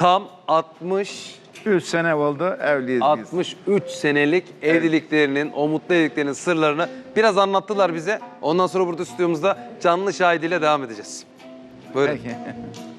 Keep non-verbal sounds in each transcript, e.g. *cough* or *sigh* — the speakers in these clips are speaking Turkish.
Tam 60 3 sene oldu evliyiz biz. 63 senelik evliliklerinin, o mutlu evliliklerinin sırlarını biraz anlattılar bize. Ondan sonra burada stüdyomuzda canlı şahidiyle devam edeceğiz. Buyurun. Peki. *laughs*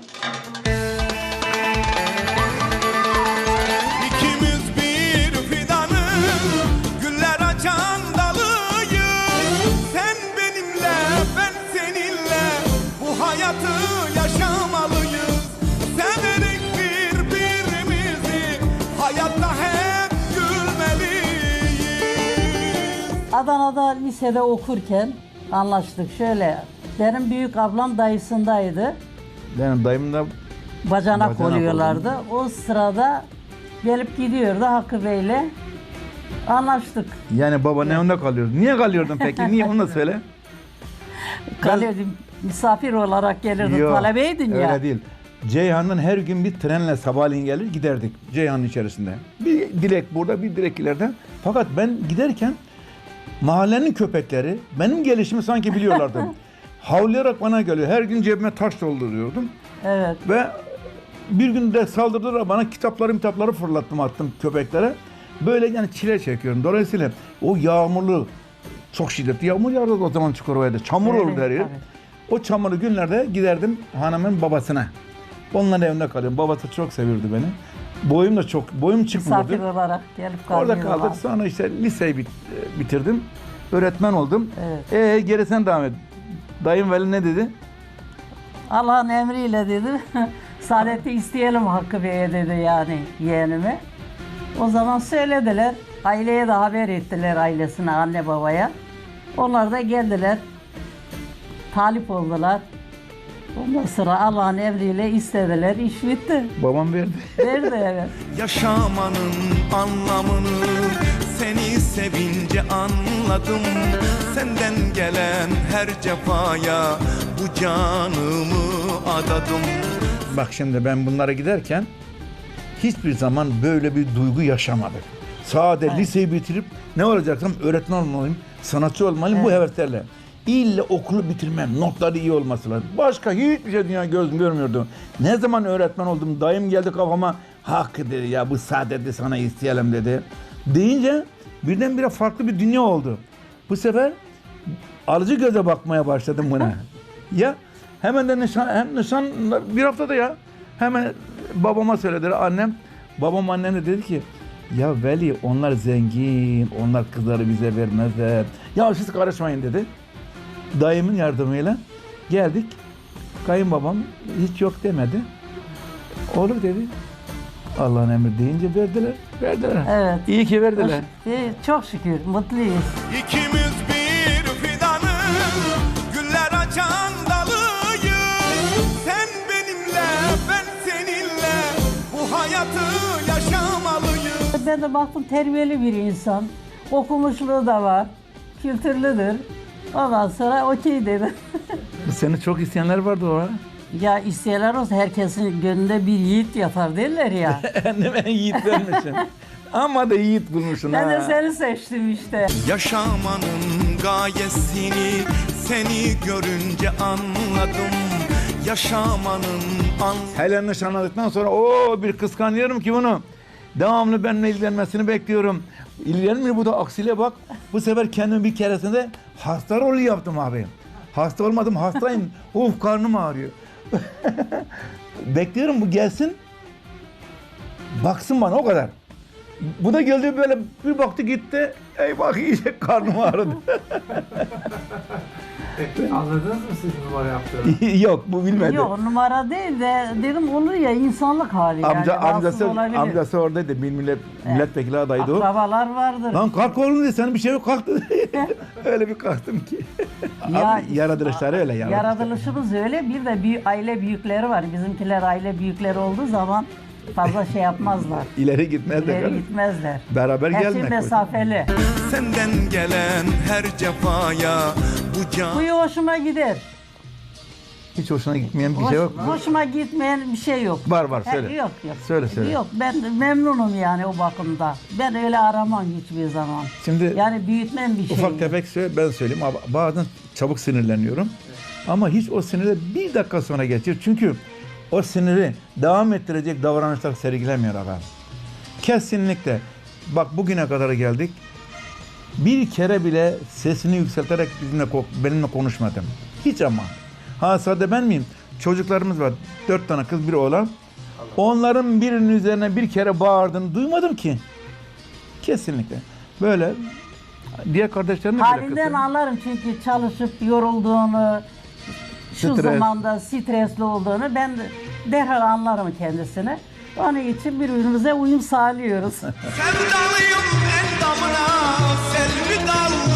Adana'da lisede okurken anlaştık şöyle. Benim büyük ablam dayısındaydı. Benim dayım da Bacanak, Bacanak oluyorlardı. O sırada gelip gidiyordu Hakkı Bey'le. Anlaştık. yani baba ne onda kalıyordun? Niye kalıyordun peki? Niye onu da söyle. *laughs* Kalıyordum. Misafir olarak gelirdi. Yok, Talebeydin ya. Öyle değil. Ceyhan'dan her gün bir trenle sabahleyin gelir giderdik Ceyhan'ın içerisinde. Bir direk burada bir direk ileride. Fakat ben giderken mahallenin köpekleri benim gelişimi sanki biliyorlardı. *laughs* Havlayarak bana geliyor. Her gün cebime taş dolduruyordum. Evet. Ve bir gün de saldırdılar bana kitapları kitapları fırlattım attım köpeklere. Böyle yani çile çekiyorum. Dolayısıyla o yağmurlu çok şiddetli yağmur yağardı o zaman Çukurova'da. Çamur Evet, her yer. tabii. O çamurlu günlerde giderdim hanımın babasına. Onların evinde kalıyorum. Babası çok sevirdi beni. Boyum da çok, boyum çıkmıyordu. Misafir olarak gelip Orada kalıyorlar. kaldık. Sonra işte liseyi bit- bitirdim. Öğretmen oldum. Evet. Ee geri sen devam et. Dayım Veli ne dedi? Allah'ın emriyle dedi. *laughs* Saadet'i isteyelim Hakkı Bey'e dedi yani yeğenime. O zaman söylediler. Aileye de haber ettiler ailesine, anne babaya. Onlar da geldiler. Talip oldular. Ondan sonra Allah'ın emriyle istediler. İş bitti. Babam verdi. Verdi evet. *laughs* Yaşamanın anlamını seni sevince anladım Senden gelen her cefaya bu canımı adadım Bak şimdi ben bunlara giderken hiçbir zaman böyle bir duygu yaşamadım. Sade liseyi bitirip ne olacaksam öğretmen olmalıyım, sanatçı olmalıyım bu heveslerle. İlle okulu bitirmem, notları iyi olması lazım. Başka hiçbir şey dünya gözüm görmüyordu. Ne zaman öğretmen oldum, dayım geldi kafama, hakkı dedi ya bu saadeti sana isteyelim dedi. Deyince birdenbire farklı bir dünya oldu. Bu sefer alıcı göze bakmaya başladım buna. *laughs* ya hemen de nişan, hem nişan bir haftada ya. Hemen babama söylediler annem. Babam annene dedi ki ya Veli onlar zengin, onlar kızları bize vermezler. Ya siz karışmayın dedi. Dayımın yardımıyla geldik. Kayınbabam hiç yok demedi. Olur dedi. Allah'ın emri deyince verdiler. Verdiler. Evet. İyi ki verdiler. Çok şükür mutluyuz. İkimiz bir fidanın güller açan dalıyız Sen benimle ben seninle bu hayatı yaşamalıyız Ben de baktım terbiyeli bir insan. Okumuşluğu da var. Kültürlüdür. Ondan sonra okey dedi. Seni çok isteyenler vardı o ara. ya isteyenler olsa herkesin gönlünde bir yiğit yatar derler ya. *laughs* Annem en yiğit vermişsin. Ama da yiğit bulmuşsun ben de ha. seni seçtim işte. Yaşamanın gayesini seni görünce anladım Yaşamanın an Hele nişanladıktan sonra o bir kıskanıyorum ki bunu. Devamlı benimle ilgilenmesini bekliyorum. İlgilenmiyor bu da aksile bak. Bu sefer kendimi bir keresinde hasta rolü yaptım abi. Hasta olmadım hastayım. *laughs* of karnım ağrıyor. *laughs* Bekliyorum bu gelsin. Baksın bana o kadar. Bu da geldi böyle bir baktı gitti. Ey bak iyice karnım ağrıdı. *laughs* Anladınız mı siz numara yaptığını? *laughs* Yok bu bilmedi. Yok numara değil de dedim olur ya insanlık hali Amca, yani. rahatsız amcası, olabilir. amcası oradaydı. Bir millet, milletvekili adaydı o. Akrabalar vardır. Lan kalk oğlum dedi. Senin bir şey yok kalk dedi. *laughs* *laughs* öyle bir kalktım ki. Ya- Abi yaratılışları öyle yaratılışları. Yaratılışımız öyle. Bir de büyük aile büyükleri var. Bizimkiler aile büyükleri olduğu zaman fazla şey yapmazlar. İleri gitmez de. İleri kardeşim. gitmezler. Beraber Her şey gelmek. mesafeli. Senden gelen her cefaya bu can Huyu hoşuma gider. Hiç hoşuna gitmeyen bir Hoş- şey yok mu? Hoşuma gitmeyen bir şey yok. Var var He, söyle. yok yok. Söyle söyle. Yok ben memnunum yani o bakımda. Ben öyle aramam hiçbir zaman. Şimdi Yani büyütmem bir şey. ufak tefek söyle, ben söyleyeyim. Ama Bazen çabuk sinirleniyorum. Ama hiç o sinirle bir dakika sonra geçiyor. Çünkü o siniri devam ettirecek davranışlar sergilemiyor adam. Kesinlikle. Bak bugüne kadar geldik. Bir kere bile sesini yükselterek bizimle benimle konuşmadım. Hiç ama. Ha sadece ben miyim? Çocuklarımız var. Dört tane kız bir oğlan. Onların birinin üzerine bir kere bağırdığını duymadım ki. Kesinlikle. Böyle diğer kardeşlerim de böyle Halinden kızım. anlarım çünkü çalışıp yorulduğunu, şu Stres. zamanda stresli olduğunu ben de derhal anlarım kendisini. Onun için birbirimize uyum sağlıyoruz. *laughs* Sevdalıyım endamına selvi daldım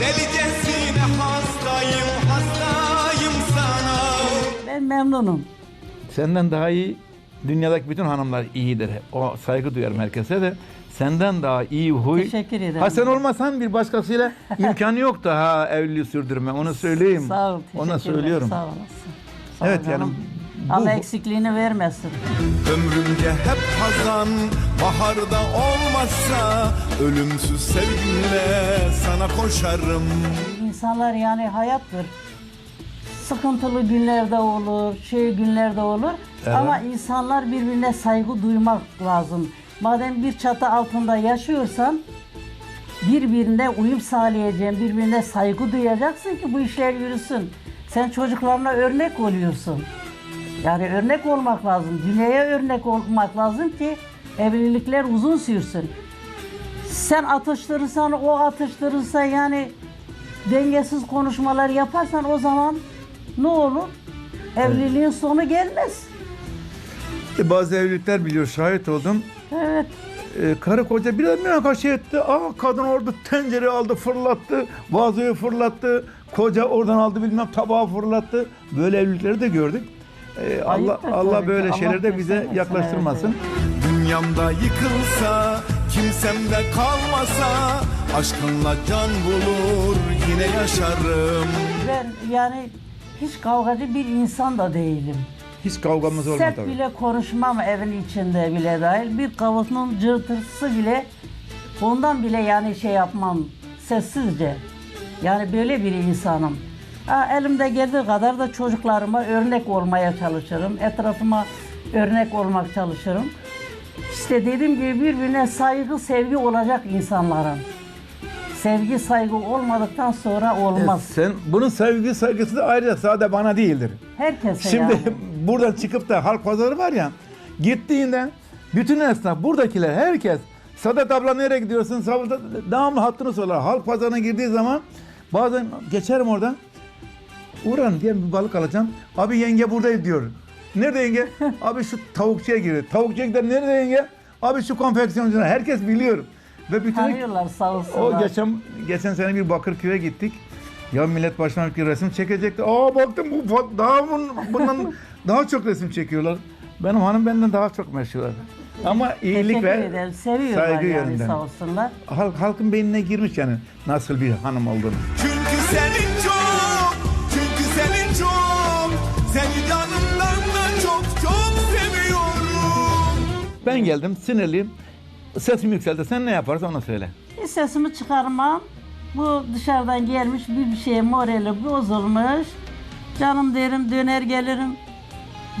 Delicesine hastayım hastayım sana ben memnunum. Senden daha iyi dünyadaki bütün hanımlar iyidir. O saygı duyarım herkese de. Senden daha iyi huy. Teşekkür ederim. Ha sen olmasan bir başkasıyla imkanı yok da ha evliliği sürdürme. Onu söyleyeyim. Sağ ol. teşekkür Ona söylüyorum. Sağ olasın. Sağ Evet yani canım. bu- Allah eksikliğini vermesin. Ömrümce hep hazan Baharda olmazsa Ölümsüz sevgimle sana koşarım İnsanlar yani hayattır. Sıkıntılı günlerde olur, şey günlerde olur. Ama insanlar birbirine saygı duymak lazım. Madem bir çatı altında yaşıyorsan birbirine uyum sağlayacaksın, birbirine saygı duyacaksın ki bu işler yürüsün. Sen çocuklarına örnek oluyorsun. Yani örnek olmak lazım. Dünyaya örnek olmak lazım ki evlilikler uzun sürsün. Sen atıştırırsan, o atıştırırsa yani dengesiz konuşmalar yaparsan o zaman ne olur? Evliliğin sonu gelmez. E, bazı evlilikler biliyor şahit oldum. Evet. E, karı koca bir münakaşa etti. Aa kadın orada tencere aldı fırlattı. Vazoyu fırlattı. Koca oradan aldı bilmem tabağı fırlattı. Böyle evlilikleri de gördük. E, Allah Allah ki. böyle Allah şeyleri de bize yaklaştırmasın. Dünyamda yıkılsa Kimsemde kalmasa Aşkınla can bulur Yine yaşarım Ben yani hiç kavgacı bir insan da değilim. Hiç kavgamız olmadı. Sert tabii. bile konuşmam evin içinde bile dahil. Bir kavunun cırtısı bile ondan bile yani şey yapmam sessizce. Yani böyle bir insanım. Ha, elimde geldiği kadar da çocuklarıma örnek olmaya çalışırım. Etrafıma örnek olmak çalışırım. İşte dediğim gibi birbirine saygı, sevgi olacak insanların. Sevgi, saygı olmadıktan sonra olmaz. Sen bunun sevgi saygısı da ayrıca sadece bana değildir. Herkese Şimdi yani. *laughs* buradan çıkıp da halk pazarı var ya gittiğinde bütün esnaf buradakiler herkes Sadat abla nereye gidiyorsun? Sadat devamlı hattını sorar. Halk pazarına girdiği zaman bazen geçerim oradan. Uğran diye bir balık alacağım. Abi yenge buradayız diyor. Nerede yenge? *laughs* Abi şu tavukçuya girdi. Tavukçuya gider nerede yenge? Abi şu konfeksiyoncuya. Herkes biliyor. Ve bütün Tanıyorlar sağ o olsunlar. geçen geçen sene bir Bakırköy'e gittik. Ya millet başına bir resim çekecekti. Aa baktım bu fa- daha bun, bundan *laughs* daha çok resim çekiyorlar. Benim hanım benden daha çok meşhurlar. Ama iyilik Teşekkür ve ederim. Seviyorlar saygı yani yönünden. sağ olsunlar. halk, halkın beynine girmiş yani nasıl bir hanım olduğunu. Çünkü senin çok Çünkü senin çok Seni canımdan da çok çok seviyorum Ben geldim sinirliyim. Sesim yükseldi. Sen ne yaparsan onu söyle. Hiç sesimi çıkarmam. Bu dışarıdan gelmiş bir bir şeye morali bozulmuş. Canım derim döner gelirim.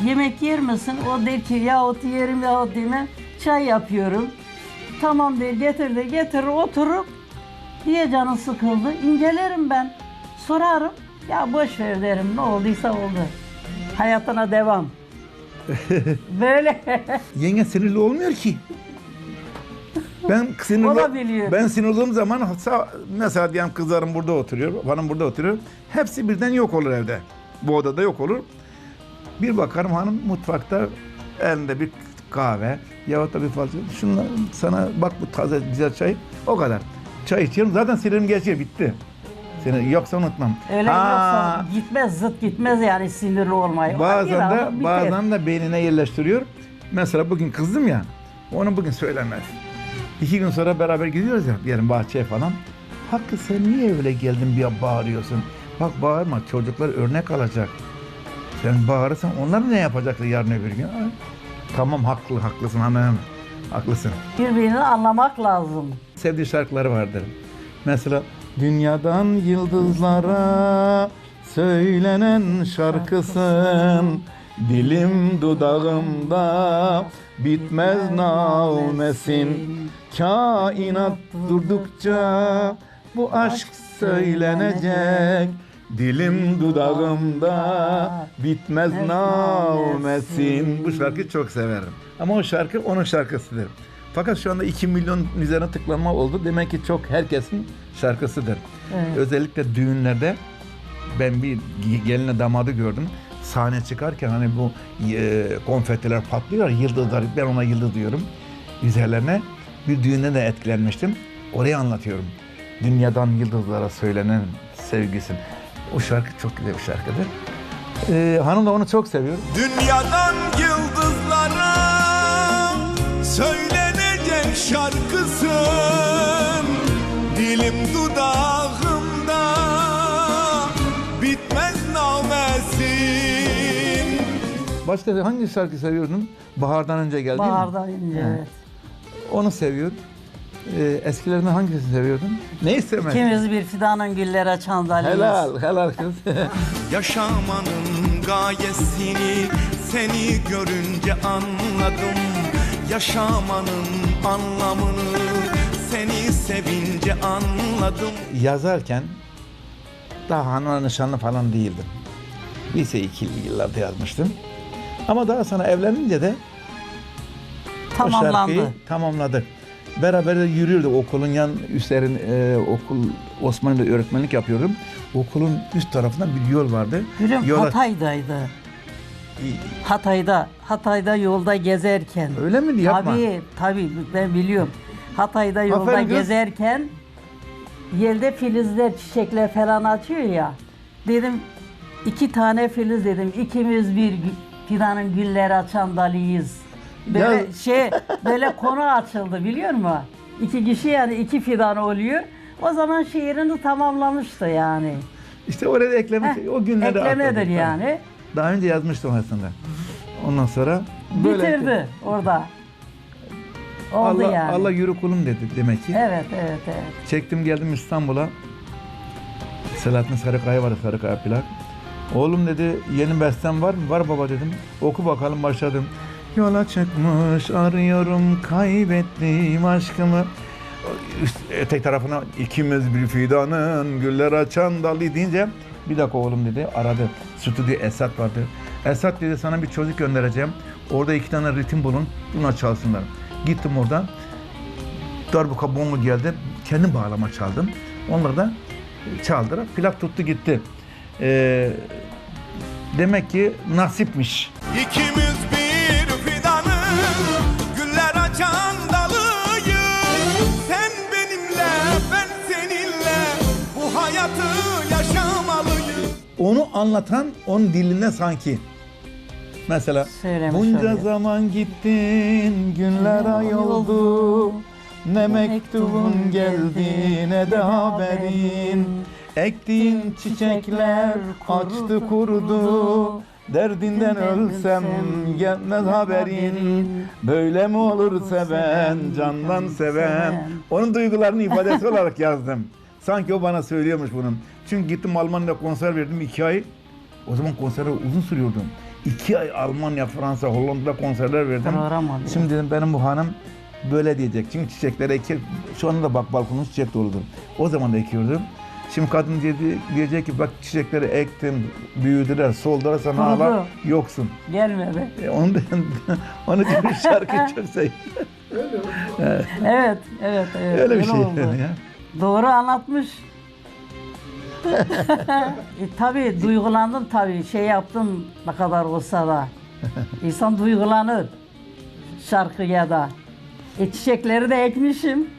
Yemek yer misin? O der ki yahut yerim yahut yemem. Çay yapıyorum. Tamam der getir de getirir oturup diye canı sıkıldı. İncelerim ben. Sorarım. Ya boş ver derim. Ne olduysa oldu. Hayatına devam. *laughs* Böyle. Yenge sinirli olmuyor ki. Ben sinirli, Olabiliyor. ben sinirli olduğum zaman mesela diyelim kızlarım burada oturuyor, hanım burada oturuyor. Hepsi birden yok olur evde. Bu odada yok olur. Bir bakarım hanım mutfakta elinde bir kahve yahut da bir fazla. Şunla sana bak bu taze güzel çay. O kadar. Çay içiyorum zaten sinirim geçiyor bitti. Seni yoksa unutmam. Öyle Ha, yoksa gitmez zıt gitmez yani sinirli olmayı. Bazen de bazen de beynine yerleştiriyor. Mesela bugün kızdım ya. Onu bugün söylemez. İki gün sonra beraber gidiyoruz ya diyelim bahçeye falan. Hakkı sen niye öyle geldin bir bağırıyorsun? Bak bağırma çocuklar örnek alacak. Sen bağırırsan onlar ne yapacaklar yarın öbür gün? Ay, Tamam haklı haklısın hanım. Haklısın. Birbirini anlamak lazım. Sevdiği şarkıları vardır. Mesela Dünyadan yıldızlara söylenen şarkısın Dilim dudağımda bitmez nağmesin Kainat durdukça bu aşk söylenecek Dilim dudağımda bitmez nağmesin Bu şarkıyı çok severim. Ama o şarkı onun şarkısıdır. Fakat şu anda 2 milyon üzerine tıklanma oldu. Demek ki çok herkesin şarkısıdır. Evet. Özellikle düğünlerde ben bir geline damadı gördüm. Sahne çıkarken hani bu e, konfetiler patlıyor, yıldızlar, ben ona yıldız diyorum üzerlerine. Bir düğünde de etkilenmiştim. Orayı anlatıyorum. Dünyadan yıldızlara söylenen sevgisin. O şarkı çok güzel bir şarkıdır. E, hanım da onu çok seviyor. Dünyadan yıldızlara söylenecek şarkısın Dilim dudağımda Başka hangi şarkı seviyordun? Bahardan önce geldi. Bahardan ince. evet. Onu seviyor. E, eskilerden hangisini seviyordun? Neyi sevmedin? İkimiz bir fidanın güller açan dalıyız. Helal, helal kız. *laughs* Yaşamanın gayesini seni görünce anladım Yaşamanın anlamını seni sevince anladım yazarken daha hanımla nişanlı falan değildim. Lise 2 yıllarda yazmıştım. Ama daha sonra evlenince de o Tamamlandı. şarkıyı tamamladık. Beraber de yürüyorduk okulun yan üstlerin e, okul Osmanlı'da öğretmenlik yapıyordum. Okulun üst tarafında bir yol vardı. Gülüm Yola- Hatay'daydı. Hatay'da, Hatay'da yolda gezerken. Öyle mi? Yapma. Tabii, tabii ben biliyorum. Hatay'da yolda Aferin kız. gezerken yerde filizler, çiçekler falan açıyor ya. Dedim iki tane filiz dedim. İkimiz bir fidanın güller açan dalıyız. Böyle Ya- şey, böyle konu açıldı biliyor musun? İki kişi yani iki fidan oluyor. O zaman şiirini tamamlamıştı yani. İşte oraya da eklemiş. Heh, o günlerde eklemedir atladık. yani. Daha önce yazmıştım aslında. Ondan sonra böyle Bitirdi orada. Oldu Allah, yani. Allah yürü kulum dedi demek ki. Evet, evet, evet. Çektim geldim İstanbul'a. Selahattin Sarıkaya var Sarıkaya plak. Oğlum dedi yeni bestem var mı? Var baba dedim. Oku bakalım başladım. Yola çıkmış arıyorum kaybettiğim aşkımı. Üst, etek tarafına ikimiz bir fidanın güller açan dalı deyince bir dakika oğlum dedi aradı. Stüdyo Esat vardı. Esat dedi sana bir çocuk göndereceğim. Orada iki tane ritim bulun. Buna çalsınlar. Gittim orada. Darbuka bongo geldi. Kendim bağlama çaldım. Onları da çaldılar. Plak tuttu gitti. Ee, demek ki nasipmiş. İkimiz bir fidanın güller açan dalıyız Sen benimle ben seninle bu hayatı yaşamalıyız Onu anlatan onun dilinde sanki. Mesela Söylemiş bunca oluyor. zaman gittin, günler ay oldu. Ne mektubun geldi ne de haberin. Ektiğin çiçekler açtı kurudu. Derdinden ölsem gelmez haberin. Böyle mi olur seven, candan seven. Onun duygularını ifadesi *laughs* olarak yazdım. Sanki o bana söylüyormuş bunun. Çünkü gittim Almanya'da konser verdim iki ay. O zaman konserler uzun sürüyordu. İki ay Almanya, Fransa, Hollanda'da konserler verdim. Şimdi dedim benim bu hanım böyle diyecek. Çünkü çiçekleri ekir. Şu anda da bak balkonun çiçek doludur. O zaman da ekiyordum. Şimdi kadın dedi, diyecek ki bak çiçekleri ektim, büyüdüler, soldular sana hala yoksun. Gelmedi. E, onu da, *laughs* onu gibi şarkı *laughs* çok seviyorum. Evet, evet, evet. Öyle bir şey. oldu. ya. Doğru anlatmış. *laughs* e, tabii duygulandım tabii. Şey yaptım ne kadar olsa da. İnsan duygulanır şarkıya da. E, çiçekleri de ekmişim.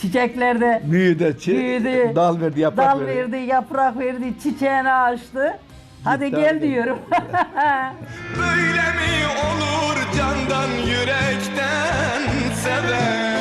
Çiçekler de Büyüdü, çi- Büyüdü. dal verdi, yaprak dal verdi. verdi, yaprak verdi, çiçeğini açtı. Hadi Gitti gel abi. diyorum. *laughs* Böyle mi olur candan yürekten seven